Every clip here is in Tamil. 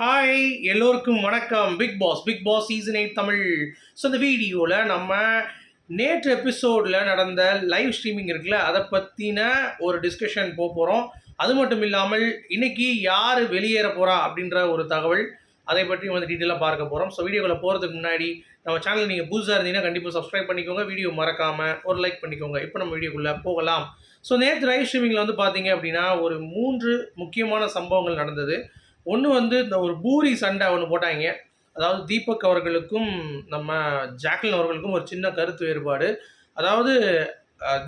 ஹாய் எல்லோருக்கும் வணக்கம். Big boss big boss season eight Tamil. So இந்த வீடியோவில் நம்ம நேற்று எபிசோடில் நடந்த லைவ் ஸ்ட்ரீமிங் இருக்குல்ல அதை பற்றின ஒரு டிஸ்கஷன் போக போகிறோம் அது மட்டும் இல்லாமல் இன்னைக்கு யார் வெளியேற போகிறா அப்படின்ற ஒரு தகவல் அதை பற்றி வந்து டீட்டெயிலாக பார்க்க போகிறோம் ஸோ வீடியோவில் போகிறதுக்கு முன்னாடி நம்ம சேனல் நீங்கள் புதுசாக இருந்தீங்கன்னா கண்டிப்பாக சப்ஸ்கிரைப் பண்ணிக்கோங்க. வீடியோ மறக்காமல் ஒரு லைக் பண்ணிக்கோங்க. இப்போ நம்ம வீடியோக்குள்ளே போகலாம். ஸோ நேற்று லைவ் ஸ்ட்ரீமிங்கில் வந்து பார்த்தீங்க அப்படின்னா ஒரு மூன்று முக்கியமான சம்பவங்கள் நடந்தது. ஒன்று வந்து இந்த ஒரு பூரி சண்டை ஒன்று போட்டாங்க. அதாவது தீபக் அவர்களுக்கும் நம்ம ஜாக்லின் அவர்களுக்கும் ஒரு சின்ன கருத்து வேறுபாடு. அதாவது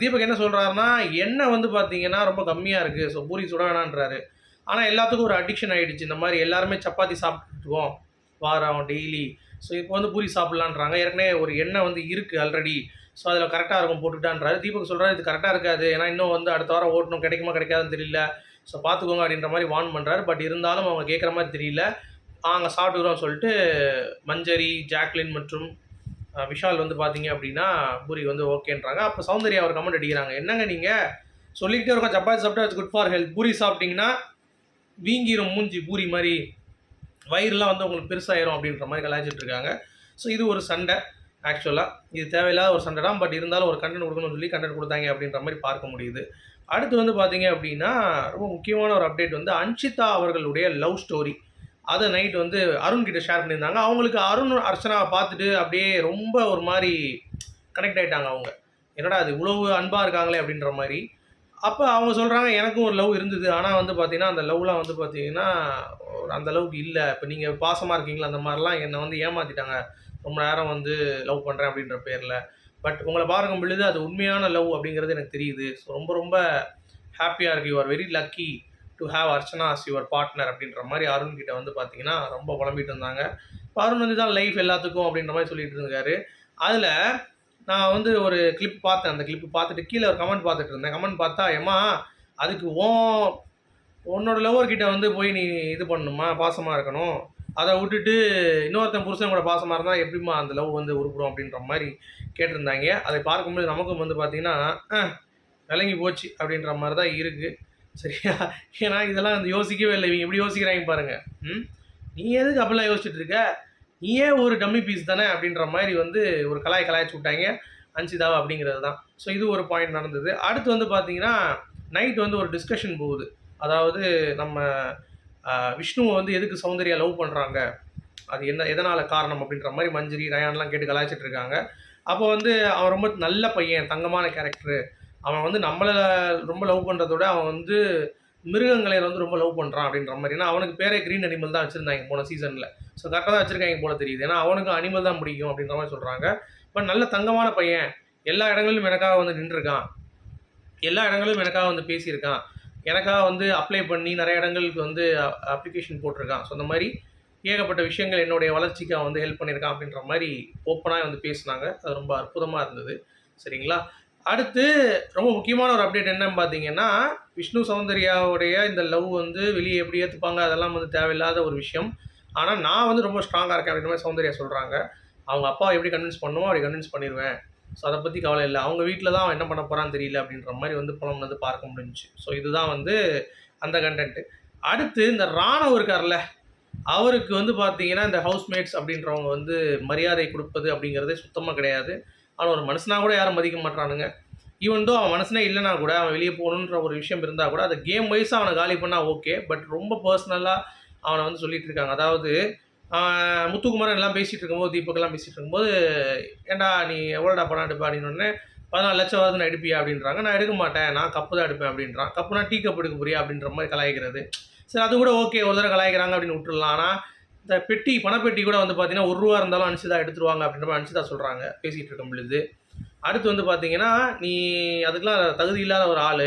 தீபக் என்ன சொல்கிறாருன்னா எண்ணெய் வந்து பார்த்தீங்கன்னா ரொம்ப கம்மியாக இருக்குது ஸோ பூரி சுட வேணான்றாரு ஆனால் எல்லாத்துக்கும் ஒரு அடிக்ஷன் ஆகிடுச்சு இந்த மாதிரி எல்லாருமே சப்பாத்தி சாப்பிட்டுருவோம் வாரம் டெய்லி ஸோ இப்போ வந்து பூரி சாப்பிட்லான்றாங்க. ஏற்கனவே ஒரு எண்ணெய் வந்து இருக்குது ஆல்ரெடி ஸோ அதில் கரெக்டாக இருக்கும் போட்டுட்டான்றாரு. தீபக் சொல்கிறாரு இது கரெக்டாக இருக்காது. ஏன்னா இன்னும் வந்து அடுத்த வாரம் ஓட்டணும். கிடைக்குமா கிடைக்காதுன்னு தெரியல. ஸோ பார்த்துக்கோங்க அப்படின்ற மாதிரி வார்ன் பண்ணுறாரு பட் இருந்தாலும் அவங்க கேட்குற மாதிரி தெரியல. அவங்க சாப்பிட்டுக்கிறோம் சொல்லிட்டு மஞ்சரி ஜாக்லின் மற்றும் விஷால் வந்து பார்த்தீங்க அப்படின்னா பூரி வந்து ஓகேன்றாங்க அப்போ சௌந்தர்யா அவர் கமெண்ட் அடிக்கிறாங்க. என்னங்க நீங்கள் சொல்லிக்கிட்டே இருக்கோம். சப்பாத்தி சாப்பிட்டா இட்ஸ் குட் ஃபார் ஹெல்த் பூரி சாப்பிட்டீங்கன்னா வீங்கிரும் மூஞ்சி பூரி மாதிரி. வயிறுலாம் வந்து உங்களுக்கு பெருசாயிரும் அப்படின்ற மாதிரி கலாய்ச்சிட்டு இருக்காங்க. ஸோ இது ஒரு சண்டை ஆக்சுவலாக இது தேவையில்லாத ஒரு சண்டை தான் பட் இருந்தாலும் ஒரு கண்டென்ட் கொடுக்கணும்னு சொல்லி கண்டென்ட் கொடுத்தாங்க அப்படின்ற மாதிரி பார்க்க முடியுது. அடுத்து வந்து பார்த்தீங்க அப்படின்னா ரொம்ப முக்கியமான ஒரு அப்டேட் வந்து அன்ஷிதா அவர்களுடைய லவ் ஸ்டோரி அதை நைட் வந்து அருண் கிட்ட ஷேர் பண்ணியிருந்தாங்க. அவங்களுக்கு அருண் அர்ச்சனாவை பார்த்துட்டு அப்படியே ரொம்ப ஒரு மாதிரி கனெக்ட் ஆகிட்டாங்க அவங்க. என்னடா அது இவ்வளவு அன்பாக இருக்காங்களே அப்படின்ற மாதிரி. அப்போ அவங்க சொல்கிறாங்க எனக்கும் ஒரு லவ் இருந்தது. ஆனால் வந்து பார்த்தீங்கன்னா அந்த லவ்லாம் வந்து பார்த்தீங்கன்னா அந்த அளவுக்கு இல்லை. இப்போ நீங்கள் பாசமாக இருக்கீங்களா? அந்த மாதிரிலாம் என்னை வந்து ஏமாற்றிட்டாங்க ரொம்ப நேரம் வந்து லவ் பண்ணுறேன் அப்படின்ற பேரில். பட் உங்களை பார்க்கும் பொழுது அது உண்மையான லவ் அப்படிங்கிறது எனக்கு தெரியுது. ஸோ ரொம்ப ரொம்ப ஹாப்பியாக இருக்குது you are very lucky to have Archana as your partner அப்படின்ற மாதிரி அருண் கிட்ட வந்து பார்த்தீங்கன்னா ரொம்ப புலம்பிட்டு இருந்தாங்க. இப்போ அருண் வந்து தான் லைஃப் எல்லாத்துக்கும் அப்படின்ற மாதிரி சொல்லிட்டு இருந்தாரு. அதில் நான் வந்து ஒரு கிளிப் பார்த்தேன். அந்த கிளிப் பார்த்துட்டு கீழே ஒரு கமெண்ட் பார்த்துட்டு இருந்தேன். கமெண்ட் பார்த்தா ஏம்மா அதுக்கு ஓ உன்னோட லவர் கிட்ட வந்து போய் நீ இது பண்ணணுமா பாசமாக இருக்கணும். அதை விட்டுட்டு இன்னொருத்தன் புருஷன் கூட பாசமாக இருந்தால் எப்படிம்மா அந்த லவ் வந்து உருப்படும் அப்படின்ற மாதிரி கேட்டிருந்தாங்க. அதை பார்க்கும்போது நமக்கும் வந்து பார்த்தீங்கன்னா விளங்கி போச்சு அப்படின்ற மாதிரி தான் இருக்குது சரியா? ஏன்னா இதெல்லாம் வந்து யோசிக்கவே இல்லை. இவங்க எப்படி யோசிக்கிறாங்க பாருங்கள் ம்? நீ எதுக்கு அப்படிலாம் யோசிச்சுட்டு இருக்க? நீ ஏன் ஒரு டம்மி பீஸ் தானே அப்படின்ற மாதிரி வந்து ஒரு கலாய் கலாய்ச்சி விட்டாங்க அன்சிதாவா அப்படிங்கிறது தான் ஸோ இது ஒரு பாயிண்ட் நடந்தது. அடுத்து வந்து பார்த்தீங்கன்னா நைட் வந்து ஒரு டிஸ்கஷன் போகுது. அதாவது நம்ம விஷ்ணுவை வந்து எதுக்கு சௌந்தர்யா லவ் பண்ணுறாங்க அது என்ன எதனால் காரணம் அப்படின்ற மாதிரி மஞ்சரி ரயான்லாம் கேட்டு கலாய்ச்சிட்டு இருக்காங்க. அப்போ வந்து அவன் ரொம்ப நல்ல பையன் தங்கமான கேரக்டரு அவன் வந்து நம்மளை ரொம்ப லவ் பண்ணுறத விட அவன் வந்து மிருகங்களை வந்து ரொம்ப லவ் பண்ணுறான் அப்படின்ற மாதிரி. ஏன்னா அவனுக்கு பேரே க்ரீன் அனிமல் தான் வச்சுருந்தாங்க போன சீசனில் ஸோ கரெக்டாக தான் வச்சுருக்காங்க போல தெரியுது. ஏன்னா அவனுக்கு அனிமல் தான் பிடிக்கும் அப்படின்ற மாதிரி சொல்கிறாங்க பட் நல்ல தங்கமான பையன். எல்லா இடங்களிலும் எனக்காக வந்து நின்றுருக்கான். எல்லா இடங்களிலும் எனக்காக வந்து பேசியிருக்கான். எனக்காக வந்து அப்ளை பண்ணி நிறைய இடங்களுக்கு வந்து அப்ளிகேஷன் போட்டிருக்கான். ஸோ அந்த மாதிரி ஏகப்பட்ட விஷயங்கள் என்னுடைய வளர்ச்சிக்கு அவன் வந்து ஹெல்ப் பண்ணியிருக்கான் அப்படின்ற மாதிரி ஓப்பனாக வந்து பேசினாங்க. அது ரொம்ப அற்புதமாக இருந்தது. சரிங்களா? அடுத்து ரொம்ப முக்கியமான ஒரு அப்டேட் என்னன்னு பார்த்தீங்கன்னா விஷ்ணு சௌந்தர்யாவுடைய இந்த லவ் வந்து வெளியே எப்படி ஏற்றுப்பாங்க அதெல்லாம் வந்து தேவையில்லாத ஒரு விஷயம். ஆனால் நான் வந்து ரொம்ப ஸ்ட்ராங்காக இருக்கேன் அப்படின்ற மாதிரி சௌந்தர்யா சொல்கிறாங்க அவங்க அப்பா எப்படி கன்வின்ஸ் பண்ணுமோ அப்படி கன்வின்ஸ் பண்ணிடுவேன் ஸோ அதை பற்றி கவலை இல்லை. அவங்க வீட்டில் தான் அவன் என்ன பண்ண போகிறான்னு தெரியல அப்படின்ற மாதிரி வந்து புலம்புனது வந்து பார்க்க முடிஞ்சுச்சு. ஸோ இதுதான் வந்து அந்த கண்டென்ட்டு அடுத்து இந்த ராணவ் இருக்கார்ல அவருக்கு வந்து பார்த்தீங்கன்னா இந்த ஹவுஸ்மேட்ஸ் அப்படின்றவங்க வந்து மரியாதை கொடுப்பது அப்படிங்கிறதே சுத்தமாக கிடையாது. ஆனால் ஒரு மனுஷனாக கூட யாரும் மதிக்க மாட்டானுங்க ஈவன் தோ அவன் மனசனே இல்லைனா கூட அவன் வெளியே போகணுன்ற ஒரு விஷயம் இருந்தால் கூட அதை கேம் வைஸாக அவனை காலி பண்ணால் ஓகே பட் ரொம்ப பர்சனலாக அவனை வந்து சொல்லிகிட்டு இருக்காங்க. அதாவது முத்துக்குமாரன் எல்லாம் பேசிகிட்டு இருக்கும்போது தீபக்கெல்லாம் பேசிகிட்டு இருக்கும்போது ஏண்டா நீ எவ்வளோடா பணம் எடுப்ப? அப்படின்னு உடனே பதினாலு லட்சம் வருது நான் எடுப்பியா? அப்படின்றாங்க. நான் எடுக்க மாட்டேன். நான் கப்பு தான் எடுப்பேன் அப்படின்றான். கப்புனா டீ கப் எடுக்க போறியா? அப்படின்ற மாதிரி கலாய்க்கிறது. சரி அது கூட ஓகே. ஒரு தடவை கலாய்க்கிறாங்க அப்படின்னு விட்டுடலாம். ஆனால் இந்த பெட்டி பணப்பெட்டி கூட வந்து பார்த்தீங்கன்னா ஒரு ரூபா இருந்தாலும் அனுச்சிதா எடுத்துருவாங்க அப்படின்ற மாதிரி அனுச்சிதா சொல்கிறாங்க பேசிகிட்டு இருக்கும் பொழுது. அடுத்து வந்து பார்த்தீங்கன்னா நீ அதுக்கெலாம் தகுதி இல்லாத ஒரு ஆள்.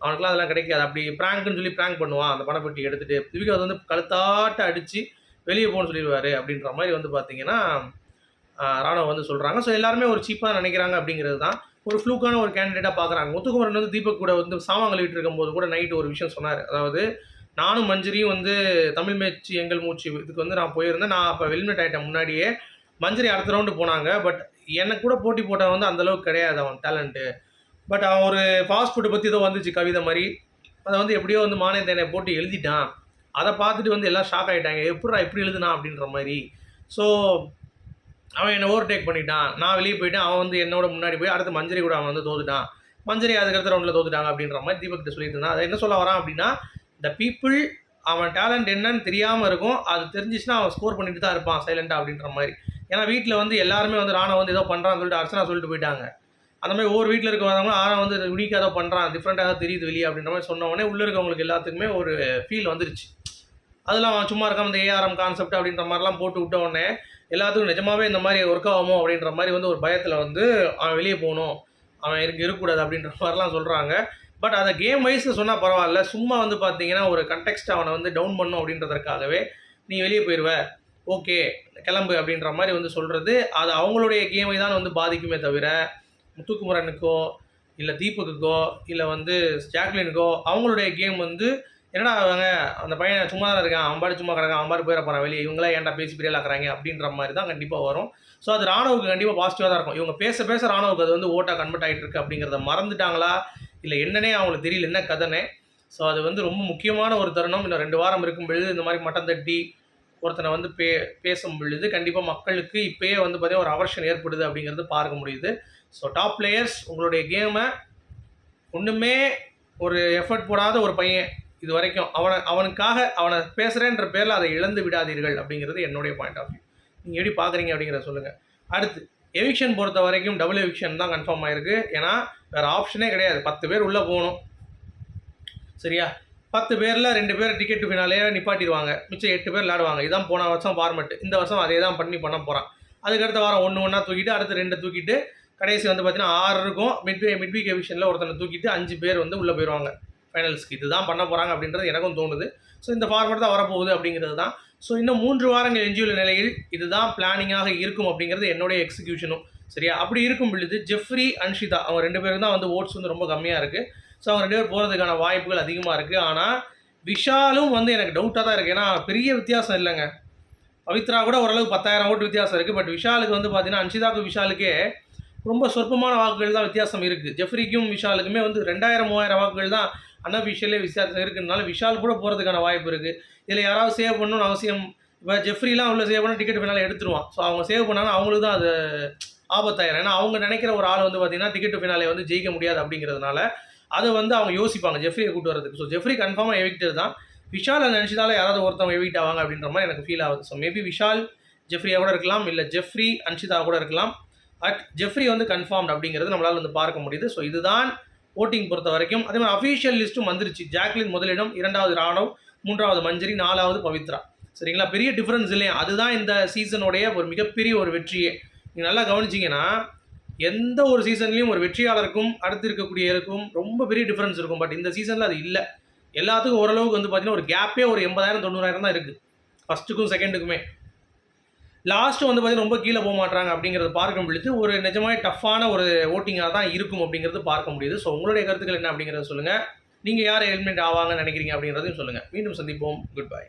அவனுக்குலாம் அதெல்லாம் கிடைக்காது. அப்படி ப்ராங்க்னு சொல்லி ப்ராங்க் பண்ணுவான். அந்த பணப்பெட்டி எடுத்துகிட்டு திவிகா வந்து கழுத்தாட்ட அடித்து வெளியே போகணும்னு சொல்லிடுவாரு அப்படின்ற மாதிரி வந்து பார்த்தீங்கன்னா ராணுவம் வந்து சொல்கிறாங்க ஸோ எல்லாருமே ஒரு சீப்பாக நினைக்கிறாங்க அப்படிங்கிறது தான் ஒரு ஃப்ளூக்கான ஒரு கேண்டிடேட்டாக பார்க்குறாங்க முத்துக்குமரன் வந்து தீபக் கூட வந்து சாமான் கழுவிட்டு இருக்கும்போது கூட நைட்டு ஒரு விஷயம் சொன்னார். அதாவது நானும் மஞ்சரியும் வந்து தமிழ் மேட்ச் எங்கள் மூச்சு இதுக்கு வந்து நான் போயிருந்தேன். நான் அப்போ வெல்மெட் ஆகிட்டேன் முன்னாடியே மஞ்சரி அடுத்த ரவுண்டு போனாங்க. பட் என்னை கூட போட்டி போட்டவன் வந்து அந்தளவுக்கு கிடையாது. அவன் டேலண்ட்டு பட் அவன் ஒரு ஃபாஸ்ட் ஃபுட்டை பற்றி ஏதோ வந்துச்சு கவிதை மாதிரி. அதை வந்து எப்படியோ வந்து மானியத்தேனை போட்டு எழுதிட்டான். அதை பார்த்துட்டு வந்து எல்லாம் ஷாக் ஆகிட்டாங்க எப்படா இப்படி எழுதுனா அப்படின்ற மாதிரி. ஸோ அவன் என்னை ஓவர்டேக் பண்ணிட்டான். நான் வெளியே போயிட்டேன். அவன் வந்து என்னோட முன்னாடி போய் அடுத்து மஞ்சரி கூட அவன் வந்து தோத்துட்டான். மஞ்சரி அதுக்கடுத்த ரவுண்டில் தோத்துட்டாங்க அப்படின்ற மாதிரி தீபக் கிட்ட சொல்லிட்டு இருந்தான். அதை என்ன சொல்ல வரான் அப்படின்னா த பீப்புள் அவன் டேலண்ட் என்னன்னு தெரியாமல் இருக்கும். அது தெரிஞ்சிச்சுன்னா அவன் ஸ்கோர் பண்ணிட்டு தான் இருப்பான் சைலண்டாக அப்படின்ற மாதிரி. ஏன்னா வீட்டில் வந்து எல்லாருமே வந்து ராணா வந்து ஏதோ பண்ணுறான்னு சொல்லிட்டு அர்ச்சனா சொல்லிட்டு போயிட்டாங்க. அந்த மாதிரி ஒவ்வொரு வீட்டில் இருக்கிறவங்க ஆனால் வந்து யூனிக்காக ஏதோ பண்ணுறான் டிஃப்ரெண்ட்டாக தெரியுது வெளியே அப்படின்ற மாதிரி சொன்ன உடனே உள்ளே இருக்கவங்களுக்கு எல்லாத்துக்குமே ஒரு ஃபீல் வந்துருச்சு. அதெல்லாம் அவன் சும்மா இருக்காம இந்த ஏஆர்எம் கான்செப்ட் அப்படின்ற மாதிரிலாம் போட்டு விட்ட உடனே எல்லாத்துக்கும் நிஜமாவே இந்த மாதிரி ஒர்க் ஆகுமோ அப்படின்ற மாதிரி வந்து ஒரு பயத்தில் வந்து அவன் வெளியே போகணும் அவன் இருக்கு இருக்கக்கூடாது அப்படின்ற மாதிரிலாம் சொல்கிறாங்க பட் அதை கேம் வைஸ் சொன்னால் பரவாயில்ல. சும்மா வந்து பார்த்தீங்கன்னா ஒரு கண்டெக்ஸ்ட் அவனை வந்து டவுன் பண்ணும் அப்படின்றதற்காகவே நீ வெளியே போயிடுவ ஓகே கிளம்பு அப்படின்ற மாதிரி வந்து சொல்கிறது அது அவங்களுடைய கேமை தான் வந்து பாதிக்குமே தவிர முத்துக்குமரனுக்கோ இல்லை தீபக்குக்கோ இல்லை வந்து ஜாக்லினுக்கோ அவங்களுடைய கேம் வந்து என்னடா அவங்க அந்த பையன் சும்மா தான் இருக்கான் அவன் சும்மா கிடக்கான் அவன் பாடு போயிட போகிறான் வெளியே இவங்களா ஏன்டா பேசி பெரிய ஆக்குறாங்க அப்படின்ற மாதிரி தான் கண்டிப்பாக வரும். ஸோ அது ராணுவுக்கு கண்டிப்பாக பாசிட்டிவாக தான் இருக்கும். இவங்க பேச பேச ராணுவுக்கு அது வந்து ஓட்டாக கன்வெர்ட் ஆகிட்டு இருக்கு அப்படிங்கிறத மறந்துட்டாங்களா? இல்லை என்னன்னே அவங்களுக்கு தெரியல என்ன கதனே ஸோ அது வந்து ரொம்ப முக்கியமான ஒரு தருணம். இன்னும் ரெண்டு வாரம் இருக்கும் பொழுது இந்த மாதிரி மட்டம் தட்டி ஒருத்தனை வந்து பே பேசும் பொழுது கண்டிப்பாக மக்களுக்கு இப்போயே வந்து பார்த்தீங்கன்னா ஒரு அவர்ஷன் ஏற்படுது அப்படிங்கிறது பார்க்க முடியுது. ஸோ டாப் பிளேயர்ஸ் உங்களுடைய கேமை ஒன்றுமே ஒரு எஃபர்ட் போடாத ஒரு பையன் இது வரைக்கும். அவனை அவனுக்காக அவனை பேசுகிறேன்ற பேரில் அதை இழந்து விடாதீர்கள் அப்படிங்கிறது என்னுடைய பாயிண்ட் ஆஃப் வியூ நீங்கள் எப்படி பார்க்குறீங்க அப்படிங்கிறத சொல்லுங்கள் அடுத்து எவிக்ஷன் பொறுத்த வரைக்கும் டபுள் எவிக்ஷன் தான் கன்ஃபார்ம் ஆயிருக்கு. ஏன்னா வேறு ஆப்ஷனே கிடையாது. பத்து பேர் உள்ளே போகணும். சரியா? பத்து பேரில் ரெண்டு பேர் டிக்கெட் ஃபினாலே நிப்பாட்டிடுவாங்க. மிச்சம் எட்டு பேர் விளாடுவாங்க இதான் போன வருஷம் ஃபார்மெட் இந்த வருஷம் அதே தான் பண்ணி பண்ண போகிறான் அதுக்கடுத்த வாரம் ஒன்று ஒன்றா தூக்கிட்டு அடுத்து ரெண்டு தூக்கிட்டு கடைசி வந்து பார்த்தீங்கன்னா ஆறு இருக்கும். மிட் மிட் வீக் எவிஷனில் ஒருத்தனை தூக்கிட்டு அஞ்சு பேர் வந்து உள்ளே போயிடுவாங்க. ஃபைனல்ஸ்க்கு இதுதான் பண்ண போகிறாங்க அப்படின்றது எனக்கும் தோணுது. ஸோ இந்த ஃபார்மேட் தான் வரப்போகுது அப்படிங்கிறது தான். ஸோ இன்னும் மூன்று வாரங்கள் எஞ்சியுள்ள நிலையில் இதுதான் பிளானிங்காக இருக்கும் அப்படிங்கிறது என்னுடைய எக்ஸிக்யூஷனும் சரியா? அப்படி இருக்கும் பொழுது ஜெஃப்ரி அன்ஷிதா அவங்க ரெண்டு பேரும் தான் வந்து ஓட்ஸ் வந்து ரொம்ப கம்மியாக இருக்குது ஸோ அவங்க ரெண்டு பேர் போகிறதுக்கான வாய்ப்புகள் அதிகமாக இருக்குது ஆனால் விஷாலும் வந்து எனக்கு டவுட்டாக தான் இருக்குது ஏன்னா பெரிய வித்தியாசம் இல்லைங்க. பவித்ரா கூட ஓரளவு பத்தாயிரம் ஓட்டு வித்தியாசம் இருக்குது பட் விஷாலுக்கு வந்து பார்த்தீங்கன்னா அன்ஷிதாக்கு விஷாலுக்கே ரொம்ப சொற்பமான வாக்குகள் தான் வித்தியாசம் இருக்குது ஜெஃப்ரிக்கும் விஷாலுக்குமே வந்து ரெண்டாயிரம் மூவாயிரம் வாக்குகள் தான் அன்அஃபிஷியலே வித்தியாசம் இருக்குதுனால விஷால் கூட போகிறதுக்கான வாய்ப்பு இருக்குது இதில் யாராவது சேவ் பண்ணணும்னு அவசியம் இப்போ ஜெஃப்ரிலாம் அவ்வளோ சேவ் பண்ணால் டிக்கெட் பின்னால் எடுத்துருவான். ஸோ அவங்க சேவ் பண்ணாலும் அவங்களுக்கு தான் அது ஆபத்தாயிரும். ஏன்னா அவங்க நினைக்கிற ஒரு ஆள் வந்து பார்த்தீங்கன்னா டிக்கெட் ஃபினாலே வந்து ஜெயிக்க முடியாது அப்படிங்கிறதுனால அதை வந்து அவங்க யோசிப்பாங்க ஜெஃப்ரியை கூட்டு வரதுக்கு. ஸோ ஜெஃப்ரி கன்ஃபார்மாக எவிக்டர் தான். விஷால் நினச்சதால யாராவது ஒருத்தவங்க எவிக்ட் ஆவாங்க அப்படின்ற மாதிரி எனக்கு ஃபீல் ஆகுது. ஸோ மேபி விஷால் ஜெஃப்ரியாக கூட இருக்கலாம். இல்லை ஜெஃப்ரி அன்ஷிதா கூட இருக்கலாம். அட் ஜெஃப்ரி வந்து கன்ஃபார்ம்ட் அப்படிங்கிறது நம்மளால் வந்து பார்க்க முடியுது. ஸோ இதுதான் ஓட்டிங் பொறுத்த வரைக்கும். அதே மாதிரி அஃபீஷியல் லிஸ்ட்டும் வந்துருச்சு. ஜாக்லின் முதலிடம் இரண்டாவது ராணவ் மூன்றாவது மஞ்சரி நாலாவது பவித்ரா. சரிங்களா? பெரிய டிஃப்ரென்ஸ் இல்லையா? அதுதான் இந்த சீசனுடைய ஒரு மிகப்பெரிய ஒரு வெற்றியே. நீங்கள் நல்லா கவனிச்சிங்கன்னா எந்த ஒரு சீசன்லேயும் ஒரு வெற்றியாளருக்கும் அடுத்து இருக்கக்கூடியவருக்கும் ரொம்ப பெரிய டிஃப்ரென்ஸ் இருக்கும். பட் இந்த சீசனில் அது இல்லை. எல்லாத்துக்கும் ஓரளவுக்கு வந்து பார்த்தீங்கன்னா ஒரு கேப்பே ஒரு எண்பதாயிரம் தொண்ணூறாயிரம் தான் இருக்குது ஃபஸ்ட்டுக்கும் செகண்டுக்குமே லாஸ்ட்டு வந்து பார்த்தீங்கன்னா ரொம்ப கீழே போக மாட்டாங்க அப்படிங்கிறத பார்க்க முடியுது ஒரு நிஜமாவே டஃப்பான ஒரு ஓட்டிங்காக தான் இருக்கும் அப்படிங்கிறது பார்க்க முடியுது. ஸோ உங்களுடைய கருத்துக்கள் என்ன அப்படிங்கிறத சொல்லுங்கள் நீங்கள் யார் ஹெல்மெட் ஆவாங்கன்னு நினைக்கிறீங்க அப்படிங்கிறதையும் சொல்லுங்கள் மீண்டும் சந்திப்போம். Good bye